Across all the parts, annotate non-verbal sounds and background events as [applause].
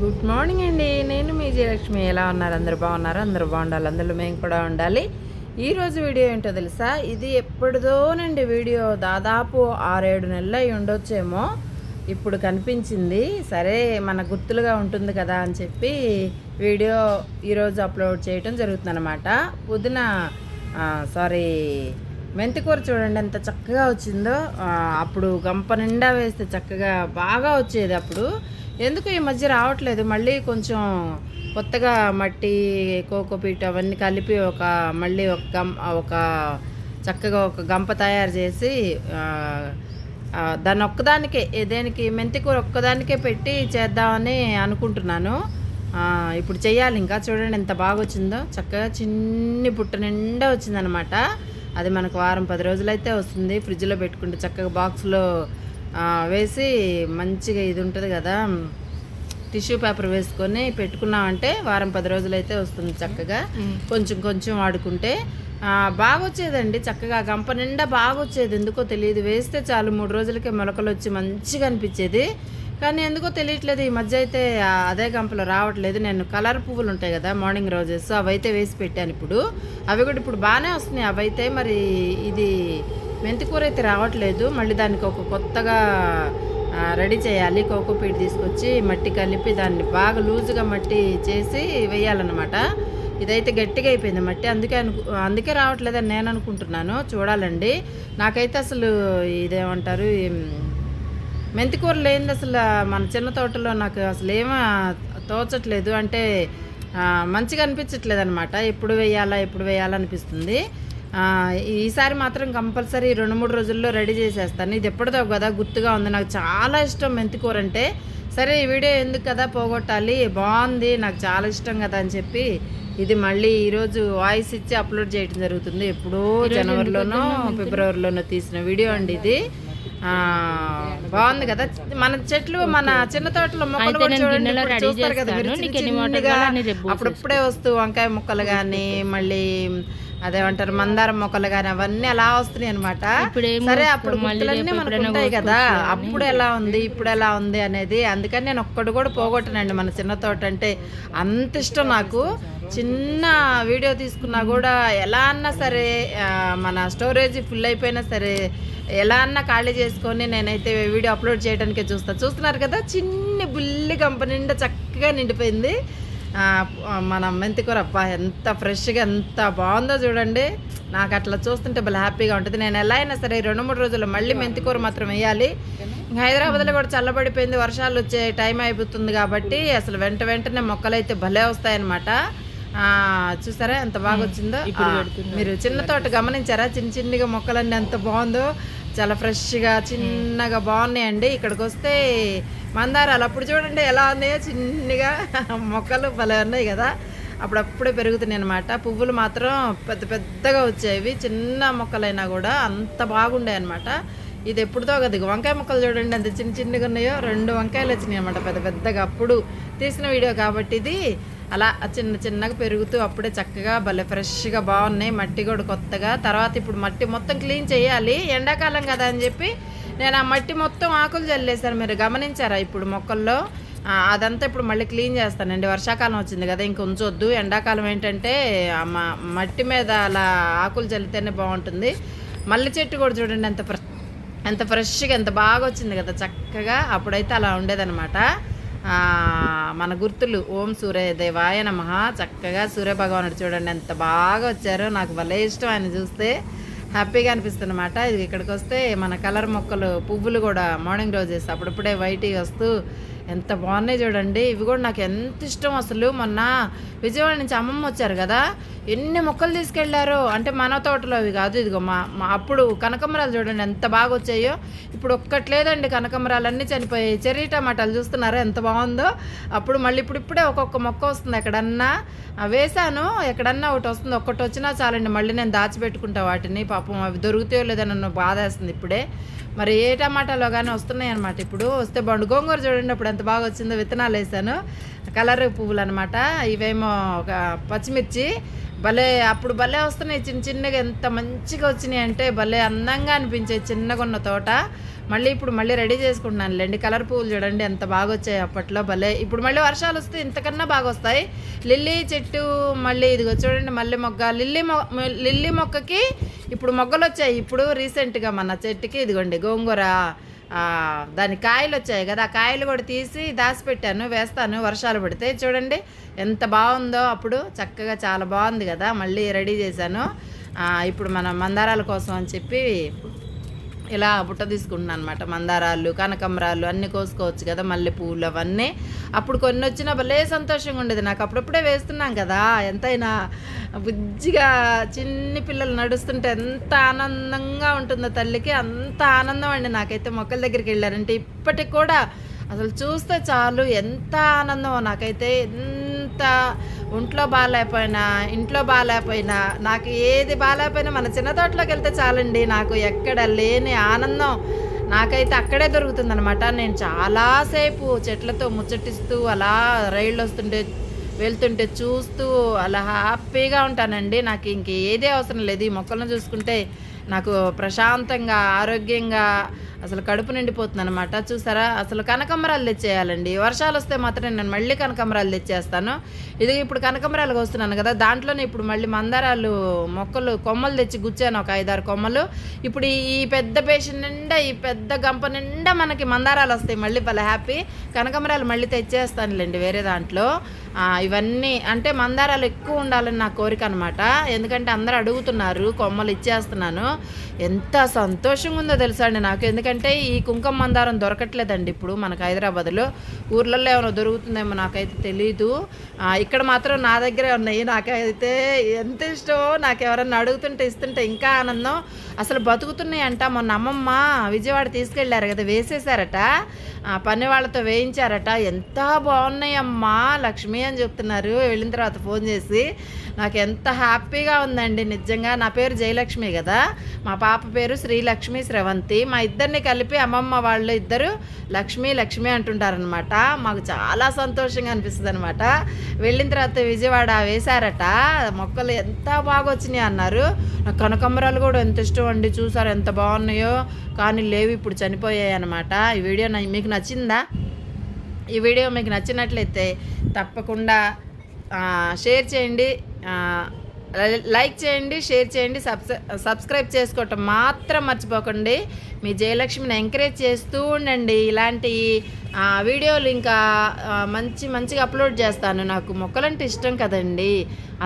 Good morning అండి. నేను మీ జయలక్ష్మి ఎలా ఉన్నారు? అందరు బాగున్నారు? అందరూ బాగుండాలి. అందరూ మేము కూడా ఉండాలి. ఈరోజు వీడియో ఏంటో తెలుసా? ఇది ఎప్పటిదోనండి వీడియో. దాదాపు ఆరేడు నెలలు అయి ఉండొచ్చేమో. ఇప్పుడు కనిపించింది. సరే మన గుర్తులుగా ఉంటుంది కదా అని చెప్పి వీడియో ఈరోజు అప్లోడ్ చేయటం జరుగుతుందన్నమాట. అనమాట సారీ మెంతికూర చూడండి ఎంత చక్కగా వచ్చిందో. అప్పుడు గంప నిండా వేస్తే చక్కగా బాగా వచ్చేది అప్పుడు. ఎందుకు ఈ మధ్య రావట్లేదు? మళ్ళీ కొంచెం కొత్తగా మట్టి కోకోపీట్ అవన్నీ కలిపి ఒక మళ్ళీ ఒక గం ఒక చక్కగా ఒక గంప తయారు చేసి దాన్ని ఒక్కదానికే దేనికి మెంతికూర ఒక్కదానికే పెట్టి చేద్దామని అనుకుంటున్నాను. ఇప్పుడు చేయాలి ఇంకా. చూడండి ఎంత బాగా వచ్చిందో చక్కగా చిన్ని పుట్ట నిండా వచ్చిందనమాట. అది మనకు వారం పది రోజులైతే వస్తుంది. ఫ్రిడ్జ్లో పెట్టుకుంటే చక్కగా బాక్స్లో వేసి మంచిగా ఇది ఉంటుంది కదా. టిష్యూ పేపర్ వేసుకొని పెట్టుకున్నామంటే వారం పది రోజులైతే వస్తుంది చక్కగా. కొంచెం కొంచెం వాడుకుంటే బాగా వచ్చేదండి చక్కగా. గంప నిండా బాగా వచ్చేది ఎందుకో తెలియదు. వేస్తే చాలు మూడు రోజులకే మొలకలు వచ్చి మంచిగా అనిపించేది. కానీ ఎందుకో తెలియట్లేదు. ఈ మధ్య అయితే అదే గంపలో రావట్లేదు. నేను కలర్ పువ్వులు ఉంటాయి కదా మార్నింగ్ రోజెస్ అవైతే వేసి పెట్టాను ఇప్పుడు. అవి కూడా ఇప్పుడు బాగానే వస్తున్నాయి. అవైతే మరి ఇది మెంతికూర అయితే రావట్లేదు. మళ్ళీ దానికి ఒక కొత్తగా రెడీ చేయాలి. కోకోపీట్ తీసుకొచ్చి మట్టి కలిపి దాన్ని బాగా లూజుగా మట్టి చేసి వేయాలన్నమాట. ఇదైతే గట్టిగా అయిపోయింది మట్టి. అందుకే అను అందుకే రావట్లేదని నేను అనుకుంటున్నాను. చూడాలండి. నాకైతే అసలు ఇదేమంటారు మెంతికూర లేనిది అసలు మన చిన్న తోటలో నాకు అసలు ఏమీ తోచట్లేదు. అంటే మంచిగా అనిపించట్లేదు అనమాట ఎప్పుడు వేయాలా ఎప్పుడు వేయాలా అనిపిస్తుంది. ఈసారి మాత్రం కంపల్సరీ రెండు మూడు రోజుల్లో రెడీ చేసేస్తాను. ఇది ఎప్పటిదో కదా గుర్తుగా ఉంది. నాకు చాలా ఇష్టం మెంతికూర అంటే. సరే ఈ వీడియో ఎందుకు కదా పోగొట్టాలి? బాగుంది నాకు చాలా ఇష్టం కదా అని చెప్పి ఇది మళ్ళీ ఈరోజు వాయిస్ ఇచ్చి అప్లోడ్ చేయడం జరుగుతుంది. ఎప్పుడో జనవరిలోనో ఫిబ్రవరిలోనో తీసిన వీడియో అండి ఇది. ఆ బాగుంది కదా. మన చెట్లు మన చిన్న తోటలో మొక్కలు కూడా చూడండి. చూస్తారు కదా అప్పుడప్పుడే వస్తూ వంకాయ మొక్కలు కానీ మళ్ళీ అదేమంటారు మందారం మొక్కలు కానీ అవన్నీ అలా వస్తున్నాయి అనమాట సరే అప్పుడు గుర్తులన్నీ మనకు ఉంటాయి కదా. అప్పుడు ఎలా ఉంది ఇప్పుడు ఎలా ఉంది అనేది అందుకని నేను ఒక్కడు కూడా పోగొట్టనండి మన చిన్న తోట అంటే. అంత ఇష్టం నాకు. చిన్న వీడియో తీసుకున్నా కూడా ఎలా అన్నా సరే మన స్టోరేజ్ ఫుల్ అయిపోయినా సరే ఎలా అన్నా ఖాళీ చేసుకొని నేనైతే వీడియో అప్లోడ్ చేయడానికే చూస్తా. చూస్తున్నారు కదా చిన్ని బుల్లి గంప నిండా చక్కగా నిండిపోయింది. మన మెంతికూర అబ్బా ఎంత ఫ్రెష్గా ఎంత బాగుందో చూడండి. నాకు అట్లా చూస్తుంటే భలే హ్యాపీగా ఉంటుంది. నేను ఎలా అయినా సరే రెండు మూడు రోజులు మళ్ళీ మెంతికూర మాత్రం వేయాలి. హైదరాబాద్లో కూడా చల్లబడిపోయింది వర్షాలు వచ్చే టైం అయిపోతుంది కాబట్టి అసలు వెంట వెంటనే మొక్కలు అయితే భలే వస్తాయన్నమాట. చూసారా ఎంత బాగా వచ్చిందో? మీరు చిన్న తోట గమనించారా? చిన్న చిన్నగా మొక్కలన్నీ ఎంత బాగుందో. చాలా ఫ్రెష్గా చిన్నగా బాగున్నాయండి. ఇక్కడికి వస్తే మందారాలు. అప్పుడు చూడండి ఎలా ఉన్నాయో చిన్నగా మొక్కలు భలే ఉన్నాయి కదా. అప్పుడప్పుడే పెరుగుతున్నాయి అనమాట పువ్వులు మాత్రం పెద్ద పెద్దగా వచ్చేవి. చిన్న మొక్కలైనా కూడా అంత బాగుండే అనమాట ఇది ఎప్పుడుతో కదా వంకాయ మొక్కలు చూడండి అంత చిన్న చిన్నగా ఉన్నాయో. రెండు వంకాయలు వచ్చినాయి అనమాట పెద్ద పెద్దగా. అప్పుడు తీసిన వీడియో కాబట్టి ఇది. అలా చిన్న చిన్నగా పెరుగుతూ అప్పుడే చక్కగా భలే ఫ్రెష్గా బాగున్నాయి. మట్టి కూడా కొత్తగా. తర్వాత ఇప్పుడు మట్టి మొత్తం క్లీన్ చేయాలి. ఎండాకాలం కదా అని చెప్పి నేను ఆ మట్టి మొత్తం ఆకులు చల్లేసాను మీరు గమనించారా? ఇప్పుడు మొక్కల్లో అదంతా ఇప్పుడు మళ్ళీ క్లీన్ చేస్తానండి. వర్షాకాలం వచ్చింది కదా ఇంక ఉంచొద్దు. ఎండాకాలం ఏంటంటే మట్టి మీద అలా ఆకులు చల్లితేనే బాగుంటుంది. మల్లె చెట్టు కూడా చూడండి ఎంత ఫ్రెష్ ఎంత ఫ్రెష్గా ఎంత బాగా వచ్చింది కదా. చక్కగా అప్పుడైతే అలా ఉండేదనమాట మన గుర్తులు ఓం సూర్యదేవాయ నమ. చక్కగా సూర్య భగవానుడు చూడండి ఎంత బాగా వచ్చారో. నాకు భలే ఇష్టం ఆయన చూస్తే. హ్యాపీగా అనిపిస్తుంది అనమాట ఇది ఇక్కడికి వస్తే మన కలర్ మొక్కలు పువ్వులు కూడా మార్నింగ్ రోజెస్ అప్పుడప్పుడే వైట్గా వస్తూ ఎంత బాగున్నాయి చూడండి. ఇవి కూడా నాకు ఎంత ఇష్టం అసలు. మొన్న విజయవాడ నుంచి అమ్మమ్మ వచ్చారు కదా. ఎన్ని మొక్కలు తీసుకెళ్ళారు? అంటే మన తోటలో అవి కాదు ఇదిగో మా మా అప్పుడు కనకమరాలు చూడండి ఎంత బాగా వచ్చాయో. ఇప్పుడు ఒక్కట్లేదండి కనకమరాలు అన్నీ చనిపోయాయి. చెర్రీ టమాటాలు చూస్తున్నారా ఎంత బాగుందో. అప్పుడు మళ్ళీ ఇప్పుడు ఇప్పుడే ఒక్కొక్క మొక్క వస్తుంది ఎక్కడన్నా. వేసాను ఎక్కడన్నా ఒకటి వస్తుంది. ఒక్కటి వచ్చినా చాలండి. మళ్ళీ నేను దాచిపెట్టుకుంటా వాటిని. పాపం అవి దొరుకుతాయో లేదని నన్ను బాధ వేస్తుంది ఇప్పుడే. మరి ఏ టమాటాలో కానీ వస్తున్నాయి అనమాట ఇప్పుడు. వస్తే బండు గోంగూర చూడండి అప్పుడు ఎంత ఎంత బాగా వచ్చిందో విత్తనాలు వేసాను. కలర్ పువ్వులు అనమాట ఇవేమో ఒక పచ్చిమిర్చి. భలే అప్పుడు భలే వస్తున్నాయి చిన్న చిన్నగా ఎంత మంచిగా వచ్చినాయి అంటే భలే అందంగా అనిపించే చిన్నగా ఉన్న తోట. మళ్ళీ ఇప్పుడు మళ్ళీ రెడీ చేసుకుంటున్నాను. లేండి కలర్ పువ్వులు చూడండి ఎంత బాగా వచ్చాయి అప్పట్లో భలే. ఇప్పుడు మళ్ళీ వర్షాలు వస్తే ఇంతకన్నా బాగా వస్తాయి. లిల్లీ చెట్టు మళ్ళీ ఇదిగో చూడండి మళ్ళీ మొగ్గ. లిల్లీ మొ లిల్లీ మొక్కకి ఇప్పుడు మొగ్గలు వచ్చాయి. ఇప్పుడు రీసెంట్గా మన చెట్టుకి ఇదిగోండి గోంగూర. దాని కాయలు వచ్చాయి కదా ఆ కాయలు కూడా తీసి దాచిపెట్టాను వేస్తాను వర్షాలు పడితే. చూడండి ఎంత బాగుందో అప్పుడు. చక్కగా చాలా బాగుంది కదా మళ్ళీ రెడీ చేశాను. ఇప్పుడు మన మందారాల కోసం అని చెప్పి ఇలా బుట్ట తీసుకుంటున్నాను అనమాట మందారాలు కనకంబరాలు అన్నీ కోసుకోవచ్చు కదా మల్లెపూలు అవన్నీ. అప్పుడు కొన్ని వచ్చినా భలే సంతోషంగా ఉండేది. నాకు అప్పుడప్పుడే వేస్తున్నాం కదా ఎంతైనా బుజ్జిగా చిన్ని పిల్లలు నడుస్తుంటే ఎంత ఆనందంగా ఉంటుందో తల్లికి అంత ఆనందం అండి. నాకైతే మొక్కల దగ్గరికి వెళ్ళారంటే ఇప్పటికి కూడా అసలు చూస్తే చాలు ఎంత ఆనందమో. నాకైతే ఎంత ఒంట్లో బాగాలేకపోయినా ఇంట్లో బాగాలేకపోయినా నాకు ఏది బాగాలేకపోయినా మన చిన్న తోటలోకి వెళ్తే చాలండి నాకు ఎక్కడ లేని ఆనందం నాకైతే అక్కడే దొరుకుతుందనమాట నేను చాలాసేపు చెట్లతో ముచ్చటిస్తూ అలా రైళ్ళు వస్తుంటే వెళ్తుంటే చూస్తూ అలా హ్యాపీగా ఉంటానండి. నాకు ఇంకేదే అవసరం లేదు. ఈ మొక్కలను చూసుకుంటే నాకు ప్రశాంతంగా ఆరోగ్యంగా అసలు కడుపు నిండిపోతుంది అనమాట చూసారా? అసలు కనకమరాలు తెచ్చేయాలండి. వర్షాలు వస్తే మాత్రం నేను మళ్ళీ కనకమరాలు తెచ్చేస్తాను. ఇది ఇప్పుడు కనకంబరాలు వస్తున్నాను కదా దాంట్లోనే ఇప్పుడు మళ్ళీ మందారాలు మొక్కలు కొమ్మలు తెచ్చి గుచ్చాను ఒక ఐదారు కొమ్మలు. ఇప్పుడు ఈ- పెద్ద పేషన్ నిండా ఈ పెద్ద గంప నిండా మనకి మందారాలు వస్తాయి. మళ్ళీ భలే హ్యాపీ కనకమరాలు మళ్ళీ తెచ్చేస్తానులేండి వేరే దాంట్లో. ఇవన్నీ అంటే మందారాలు ఎక్కువ ఉండాలని నా కోరిక అనమాట ఎందుకంటే అందరూ అడుగుతున్నారు కొమ్మలు ఇచ్చేస్తున్నాను. ఎంత సంతోషంగా ఉందో తెలుసా అండి నాకు. ఎందుకంటే ఈ కుంకుమ మందారం దొరకట్లేదండి ఇప్పుడు మనకు హైదరాబాద్లో. ఊర్లలో ఏమైనా దొరుకుతుందేమో నాకైతే తెలీదు. ఇక్కడ మాత్రం నా దగ్గరే ఉన్నాయి. నాకైతే ఎంత ఇష్టమో నాకు ఎవరన్నా అడుగుతుంటే ఇస్తుంటే ఇంకా ఆనందం. అసలు బతుకుతున్నాయి అంట. మొన్న అమ్మమ్మ విజయవాడ తీసుకెళ్ళారు కదా వేసేసారట పని వాళ్ళతో వేయించారట. ఎంత బాగున్నాయమ్మా లక్ష్మి. అని చెప్తున్నారు. వెళ్ళిన తర్వాత ఫోన్ చేసి నాకు ఎంత హ్యాపీగా ఉందండి నిజంగా. నా పేరు జయలక్ష్మి కదా. మా పాప పేరు శ్రీలక్ష్మి స్రవంతి. మా ఇద్దరిని కలిపి అమ్మమ్మ వాళ్ళు ఇద్దరు లక్ష్మి లక్ష్మి అంటుంటారనమాట మాకు చాలా సంతోషంగా అనిపిస్తుంది అనమాట వెళ్ళిన తర్వాత విజయవాడ వేశారట. మొక్కలు ఎంత బాగా వచ్చినాయి అన్నారు. నాకు కనకంబరాలు కూడా ఎంత ఇష్టం అండి. చూసారు ఎంత బాగున్నాయో. కానీ లేవు ఇప్పుడు చనిపోయాయి అనమాట ఈ వీడియో నా- మీకు నచ్చిందా? ఈ వీడియో మీకు నచ్చినట్లయితే తప్పకుండా షేర్ చేయండి. లైక్ చేయండి షేర్ చేయండి సబ్స్క్రై సబ్స్క్రైబ్ చేసుకోవటం మాత్రం మర్చిపోకండి. మీ జయలక్ష్మిని ఎంకరేజ్ చేస్తూ ఉండండి. ఇలాంటి వీడియోలు ఇంకా మంచి మంచిగా అప్లోడ్ చేస్తాను. నాకు మొక్కలంటే ఇష్టం కదండి.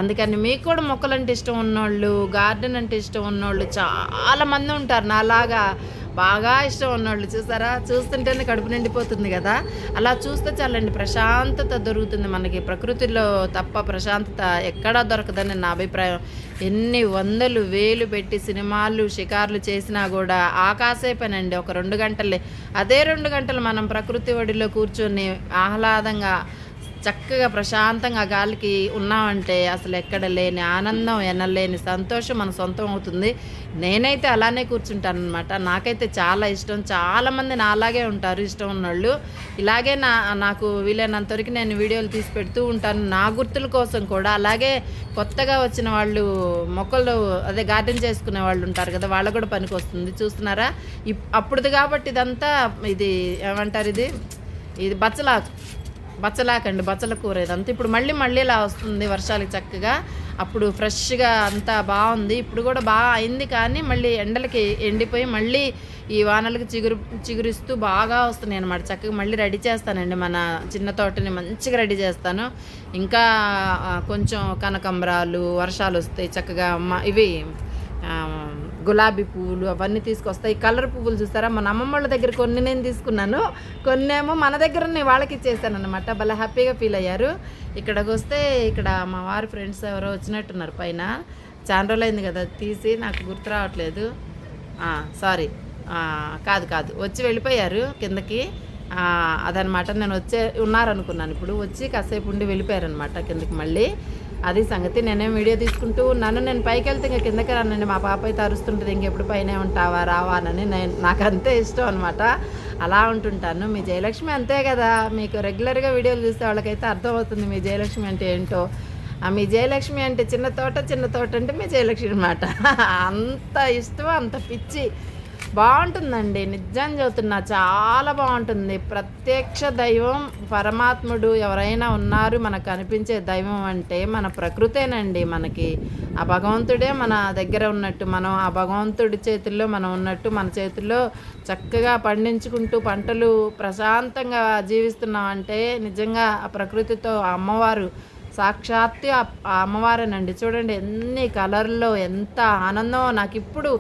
అందుకని మీకు కూడా మొక్కలంటే ఇష్టం ఉన్నోళ్ళు గార్డెన్ అంటే ఇష్టం ఉన్నోళ్ళు చాలా మంది ఉంటారు. నాలాగా బాగా ఇష్టం ఉన్నవాళ్ళు చూసారా? చూస్తుంటేనే కడుపు నిండిపోతుంది కదా. అలా చూస్తే చాలండి ప్రశాంతత దొరుకుతుంది మనకి. ప్రకృతిలో తప్ప ప్రశాంతత ఎక్కడా దొరకదని నా అభిప్రాయం. ఎన్ని వందలు వేలు పెట్టి సినిమాలు షికార్లు చేసినా కూడా ఆకాశే పనండి ఒక రెండు గంటలే. అదే రెండు గంటలు మనం ప్రకృతి ఒడిలో కూర్చొని ఆహ్లాదంగా చక్కగా ప్రశాంతంగా గాలికి ఉన్నామంటే అసలు ఎక్కడ లేని ఆనందం ఎనలేని సంతోషం మన సొంతం అవుతుంది. నేనైతే అలానే కూర్చుంటాను అనమాట నాకైతే చాలా ఇష్టం. చాలామంది నా అలాగే ఉంటారు ఇష్టం ఉన్నోళ్ళు. ఇలాగే నా నాకు వీలైనంత వరకు నేను వీడియోలు తీసి పెడుతూ ఉంటాను. నా గుర్తుల కోసం కూడా. అలాగే కొత్తగా వచ్చిన వాళ్ళు మొక్కలు అదే గార్డెన్ చేసుకునే వాళ్ళు ఉంటారు కదా వాళ్ళకు కూడా పనికి వస్తుంది. చూస్తున్నారా? ఇప్- అప్పుడుది కాబట్టి ఇదంతా ఇది ఏమంటారు ఇది? ఇది బచ్చలాకు. బచ్చలాకండి బచ్చల కూర ఇదంతా. ఇప్పుడు మళ్ళీ మళ్ళీ ఇలా వస్తుంది వర్షాలకి చక్కగా. అప్పుడు ఫ్రెష్గా అంతా బాగుంది. ఇప్పుడు కూడా బాగా అయింది కానీ మళ్ళీ ఎండలకి ఎండిపోయి మళ్ళీ ఈ వానలకు చిగురు చిగురిస్తూ బాగా వస్తున్నాయి అనమాట చక్కగా మళ్ళీ రెడీ చేస్తానండి మన చిన్న తోటని మంచిగా రెడీ చేస్తాను. ఇంకా కొంచెం కనకంబరాలు వర్షాలు వస్తాయి చక్కగా మ- ఇవి గులాబీ పువ్వులు అవన్నీ తీసుకొస్తాయి. కలర్ పువ్వులు చూస్తారా? మన అమ్మమ్మ వాళ్ళ దగ్గర కొన్ని నేను తీసుకున్నాను. కొన్నేమో మన దగ్గర నేను వాళ్ళకి ఇచ్చేసాను అనమాట భలే హ్యాపీగా ఫీల్ అయ్యారు. ఇక్కడికి వస్తే ఇక్కడ మా వారి ఫ్రెండ్స్ ఎవరో వచ్చినట్టున్నారు పైన. చాలా రోజులైంది కదా తీసి నాకు గుర్తు రావట్లేదు. సారీ. కాదు కాదు. వచ్చి వెళ్ళిపోయారు కిందకి. అదనమాట నేను వచ్చే ఉన్నారనుకున్నాను ఇప్పుడు. వచ్చి కాసేపు ఉండి వెళ్ళిపోయారనమాట కిందకి మళ్ళీ. అది సంగతి. నేనేం వీడియో తీసుకుంటూ ఉన్నాను. నేను పైకి వెళ్తే ఇంకా కిందకి రానండి. మా పాప అయితే అరుస్తుంటుంది. ఇంకెప్పుడు పైన ఉంటావా రావా అని నేను నాకు అంతే ఇష్టం అనమాట అలా ఉంటుంటాను. మీ జయలక్ష్మి అంతే కదా. మీకు రెగ్యులర్గా వీడియోలు చూసే వాళ్ళకైతే అర్థమవుతుంది మీ జయలక్ష్మి అంటే ఏంటో. ఆ మీ జయలక్ష్మి అంటే చిన్న తోట చిన్న తోట అంటే మీ జయలక్ష్మి అనమాట [laughs] అంత ఇష్టం అంత పిచ్చి. బాగుంటుందండి. నిజం చెబుతున్నా చాలా బాగుంటుంది. ప్రత్యక్ష దైవం పరమాత్ముడు ఎవరైనా ఉన్నారు మనకు కనిపించే దైవం అంటే మన ప్రకృతేనండి మనకి. ఆ భగవంతుడే మన దగ్గర ఉన్నట్టు మనం ఆ భగవంతుడి చేతుల్లో మనం ఉన్నట్టు మన చేతుల్లో చక్కగా పండించుకుంటూ పంటలు ప్రశాంతంగా జీవిస్తున్నాం అంటే నిజంగా ఆ ప్రకృతితో ఆ అమ్మవారు సాక్షాత్తు ఆ ఆ అమ్మవారేనండి. చూడండి ఎన్ని కలర్లో ఎంత ఆనందం నాకు ఇప్పుడు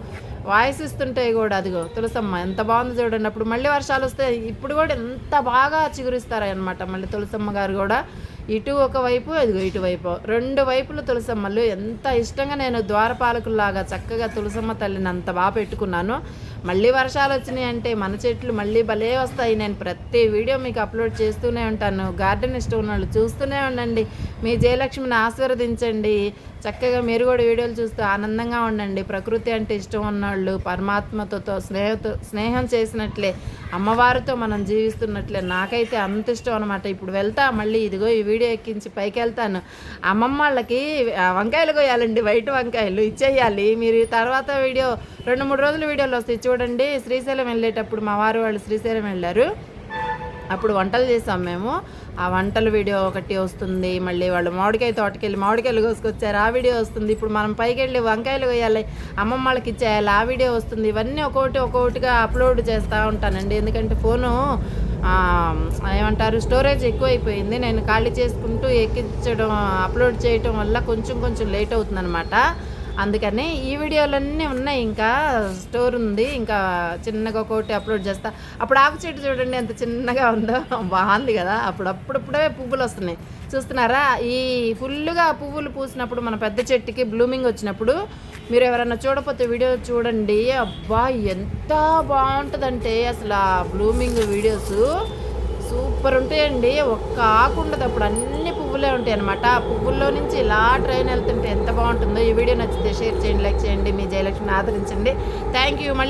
వాయిస్ ఇస్తుంటాయి కూడా అదిగో తులసమ్మ ఎంత బాగుంది చూడండి. అప్పుడు మళ్ళీ వర్షాలు వస్తే ఇప్పుడు కూడా ఎంత బాగా చిగురిస్తారనమాట మళ్ళీ తులసమ్మ గారు కూడా ఇటు ఒకవైపు అదిగో ఇటువైపు రెండు వైపులు తులసమ్మలు. ఎంత ఇష్టంగా నేను ద్వారపాలకుల్లాగా చక్కగా తులసమ్మ తల్లిని అంత బాగా పెట్టుకున్నాను. మళ్ళీ వర్షాలు వచ్చినాయి అంటే మన చెట్లు మళ్ళీ భలే వస్తాయి. నేను ప్రతి వీడియో మీకు అప్లోడ్ చేస్తూనే ఉంటాను. గార్డెన్ ఇష్టం ఉన్న వాళ్ళు చూస్తూనే ఉండండి. మీ జయలక్ష్మిని ఆశీర్వదించండి. చక్కగా మీరు కూడా వీడియోలు చూస్తూ ఆనందంగా ఉండండి. ప్రకృతి అంటే ఇష్టం ఉన్నవాళ్ళు పరమాత్మతో స్నేహతో స్నేహం చేసినట్లే అమ్మవారితో మనం జీవిస్తున్నట్లే నాకైతే అంత ఇష్టం అనమాట ఇప్పుడు వెళ్తా మళ్ళీ ఇదిగో ఈ వీడియో ఎక్కించి పైకి వెళ్తాను అమ్మమ్మ వాళ్ళకి వంకాయలు కోయాలండి వైట్ వంకాయలు ఇచ్చేయాలి. మీరు తర్వాత వీడియో రెండు మూడు రోజుల వీడియోలు వస్తాయి చూడండి. శ్రీశైలం వెళ్ళేటప్పుడు మా వారు వాళ్ళు శ్రీశైలం వెళ్ళారు. అప్పుడు వంటలు చేసాం మేము. ఆ వంటల వీడియో ఒకటి వస్తుంది. మళ్ళీ వాళ్ళు మామిడికాయ తోటకెళ్ళి మామిడికాయలు కోసుకొచ్చారు. ఆ వీడియో వస్తుంది. ఇప్పుడు మనం పైకి వెళ్ళి వంకాయలు వేయాలి అమ్మమ్మ వాళ్ళకి ఇచ్చేయాలి. ఆ వీడియో వస్తుంది. ఇవన్నీ ఒక్కొక్కటి ఒక్కొక్కటిగా అప్లోడ్ చేస్తూ ఉంటానండి. ఎందుకంటే ఫోను ఏమంటారు స్టోరేజ్ ఎక్కువైపోయింది. నేను ఖాళీ చేసుకుంటూ ఎక్కించడం అప్లోడ్ చేయటం వల్ల కొంచెం కొంచెం లేట్ అవుతుందన్నమాట. అందుకని ఈ వీడియోలన్నీ ఉన్నాయి. ఇంకా స్టోర్ ఉంది. ఇంకా చిన్నగా ఒకటి అప్లోడ్ చేస్తా. అప్పుడు ఆకు చెట్టు చూడండి ఎంత చిన్నగా ఉందో. బాగుంది కదా. అప్పుడప్పుడప్పుడే పువ్వులు వస్తున్నాయి. చూస్తున్నారా? ఈ ఫుల్గా పువ్వులు పూసినప్పుడు మన పెద్ద చెట్టుకి బ్లూమింగ్ వచ్చినప్పుడు మీరు ఎవరైనా చూడకపోతే వీడియో చూడండి. అబ్బా ఎంత బాగుంటుందంటే అసలు ఆ బ్లూమింగ్ వీడియోస్ సూపర్ ఉంటాయండి. ఒక్క ఆకు ఉండదు. అప్పుడు అన్ని పువ్వులే ఉంటాయి అనమాట ఆ పువ్వుల్లో నుంచి ఇలా ట్రైన్ వెళ్తుంటే ఎంత బాగుంటుందో. ఈ వీడియో నచ్చితే షేర్ చేయండి లైక్ చేయండి. మీ జయలక్ష్మిని ఆదరించండి. Thank you. మళ్ళీ